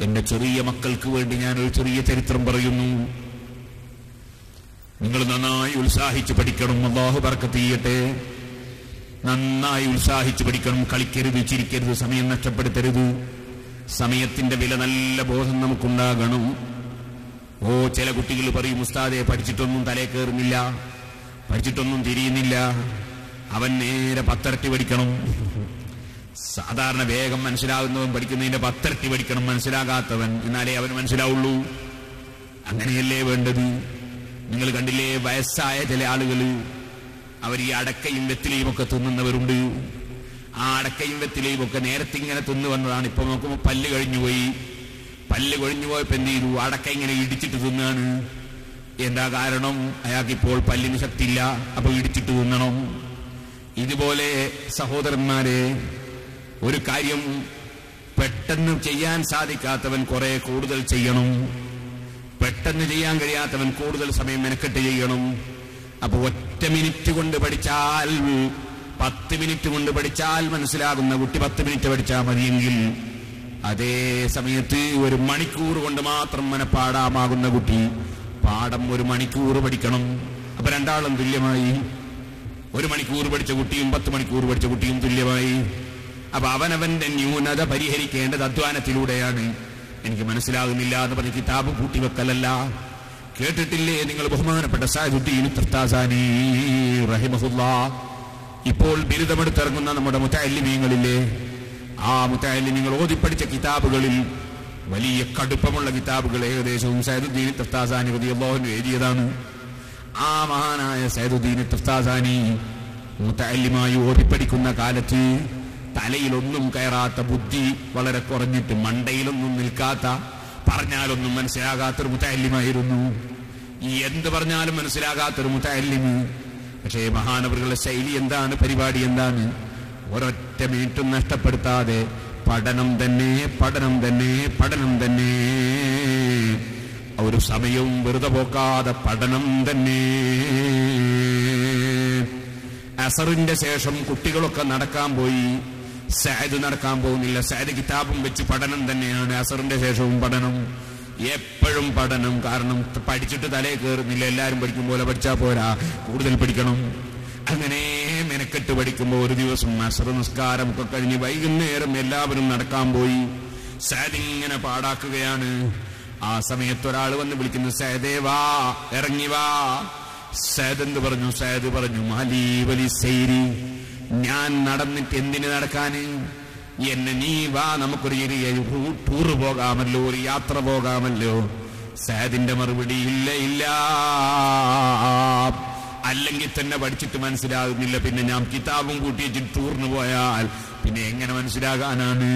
എന്റെ ചെറിയ മക്കൾക്ക് വേണ്ടി ഞാൻ ഒരു ചെറിയ ചരിത്രം പറയുന്നു. നിങ്ങൾ നന്നായി ഉത്സാഹിച്ച് പഠിക്കണം. അള്ളാഹു ബർക്കത്ത് ചെയ്യട്ടെ. നന്നായി ഉത്സാഹിച്ച് പഠിക്കണം. കളിക്കരുത് ചിരിക്കരുത് സമയം നഷ്ടപ്പെടുത്തരുത്. സമയത്തിന്റെ വില നല്ല ബോധം നമുക്കുണ്ടാകണം. ഓ ചില കുട്ടികൾ പറയും ഉസ്താദെ പഠിച്ചിട്ടൊന്നും തലേ കയറുന്നില്ല പഠിച്ചിട്ടൊന്നും തിരിയുന്നില്ല. അവൻ നേരെ പത്തരട്ടി പഠിക്കണം. സാധാരണ വേഗം മനസ്സിലാകുന്നവൻ പഠിക്കുന്നതിന്റെ പത്തരട്ടി പഠിക്കണം മനസ്സിലാകാത്തവൻ എന്നാലേ അവൻ മനസ്സിലാവുള്ളൂ. അങ്ങനെയല്ലേ വേണ്ടത്? നിങ്ങൾ കണ്ടില്ലേ വയസ്സായ ചില ആളുകൾ അവർ ഈ അടക്കയും വെത്തിലയും ഒക്കെ തിന്നുന്നവരുണ്ട്. ആ അടക്കയും വെത്തിലയും ഒക്കെ നേരത്തെ ഇങ്ങനെ തിന്നു വന്നതാണ്. ഇപ്പൊ നോക്കുമ്പോൾ പല്ല് കഴിഞ്ഞുപോയി പല്ല് കൊഴിഞ്ഞു പോയപ്പോ എന്ത് ചെയ്തു? അടക്ക ഇങ്ങനെ ഇടിച്ചിട്ട് തിന്നാണ്. എന്താ കാരണം? അയാൾക്ക് ഇപ്പോൾ പല്ലിന് ശക്തിയില്ല അപ്പൊ ഇടിച്ചിട്ട് തിന്നണം. ഇതുപോലെ സഹോദരന്മാരെ ഒരു കാര്യം പെട്ടെന്ന് ചെയ്യാൻ സാധിക്കാത്തവൻ കുറെ കൂടുതൽ ചെയ്യണം. പെട്ടെന്ന് ചെയ്യാൻ കഴിയാത്തവൻ കൂടുതൽ സമയം മെനക്കെട്ട് ചെയ്യണം. അപ്പൊ ഒറ്റ മിനിറ്റ് കൊണ്ട് പഠിച്ചാൽ പത്ത് മിനിറ്റ് കൊണ്ട് പഠിച്ചാൽ മനസ്സിലാകുന്ന കുട്ടി പത്ത് മിനിറ്റ് പഠിച്ചാൽ മതിയെങ്കിൽ അതേ സമയത്ത് ഒരു മണിക്കൂർ കൊണ്ട് മാത്രം മനപ്പാടാമാകുന്ന കുട്ടി പാഠം ഒരു മണിക്കൂർ പഠിക്കണം. അപ്പൊ രണ്ടാളും തുല്യമായി. ഒരു മണിക്കൂർ പഠിച്ച കുട്ടിയും പത്ത് മണിക്കൂർ പഠിച്ച കുട്ടിയും തുല്യമായി. അപ്പൊ അവനവന്റെ ന്യൂനത പരിഹരിക്കേണ്ടത് അധ്വാനത്തിലൂടെയാണ്. എനിക്ക് മനസ്സിലാകുന്നില്ല എന്ന് പറഞ്ഞ് കിതാബ് കൂട്ടിവെക്കലല്ല കേട്ടിട്ടില്ലേ നിങ്ങൾ ബഹുമാനപ്പെട്ട സാജുദ്ദീൻ ഇപ്പോൾ ബിരുദമെടുത്തിറങ്ങുന്ന നമ്മുടെ മുത്തല്ലിമീങ്ങളില്ലേ ആ മുത്തല്ലിമീങ്ങൾ ഓതിപ്പടിച്ച കിതാബുകളിൽ വലിയ കടുപ്പമുള്ള കിതാബുകൾ ഏകദേശവും സൈദുദ്ദീൻ തൃത്താസാനി റളിയല്ലാഹു എഴുതിയതാണ്. ആ മഹാനായ സൈദുദ്ദീൻ തൃത്താസാനി മുത്തല്ലിമായി ഓതിപ്പടിക്കുന്ന കാലത്ത് തലയിലൊന്നും കയറാത്ത ബുദ്ധി വളരെ കുറഞ്ഞിട്ട് മണ്ടയിലൊന്നും നിൽക്കാത്ത പറഞ്ഞാലൊന്നും മനസ്സിലാകാത്തൊരു മുത്തല്യമായിരുന്നു ഈ എന്ത് പറഞ്ഞാലും മനസ്സിലാകാത്തൊരു മുത്തല്ലിമ്. പക്ഷേ മഹാനവറുകളുടെ ശൈലി എന്താണ് പരിപാടി എന്താണ്? ഒരൊറ്റ മിനിറ്റും നഷ്ടപ്പെടുത്താതെ പഠനം തന്നെ പഠനം തന്നെ പഠനം തന്നെ. ഒരു സമയവും വെറുതെ പോക്കാതെ പഠനം തന്നെ. അസറിന്റെ ശേഷം കുട്ടികളൊക്കെ നടക്കാൻ പോയി. സായത് നടക്കാൻ പോകുന്നില്ല. സഹദ് കിതാബും വെച്ച് പഠനം തന്നെയാണ്. അസറിന്റെ ശേഷവും പഠനം. എപ്പോഴും പഠനം. കാരണം പഠിച്ചിട്ട് തലേ കയറുന്നില്ല എല്ലാരും പഠിക്കും പോലെ പഠിച്ചാ പോരാ. കൂടുതൽ പഠിക്കണം. അങ്ങനെ മെനക്കെട്ട് പഠിക്കുമ്പോൾ ഒരു ദിവസം അസർ നിസ്കാരം ഒക്കെ കഴിഞ്ഞ് വൈകുന്നേരം എല്ലാവരും നടക്കാൻ പോയി. സഹദ് ഇങ്ങനെ പാടാക്കുകയാണ്. ആ സമയത്ത് ഒരാൾ വന്ന് വിളിക്കുന്നു സഹദേവാ ഇറങ്ങി വാ. സേദ് എന്ന് പറഞ്ഞു? സേദ് പറഞ്ഞു മാലീവലി സൈരി ഞാൻ നടന്നിട്ട് എന്തിന് നടക്കാന്? എന്നെ നീ വാ നമുക്കൊരു ചെറിയ ടൂറ് പോകാമല്ലോ ഒരു യാത്ര പോകാമല്ലോ. സേദിന്റെ മറുപടി ഇല്ല ഇല്ല. അല്ലെങ്കിൽ തന്നെ പഠിച്ചിട്ട് മനസ്സിലാകുന്നില്ല. പിന്നെ ഞാൻ കിതാബും കൂട്ടി വെച്ചിട്ട് ടൂറിന് പോയാൽ പിന്നെ എങ്ങനെ മനസ്സിലാകാനാണ്?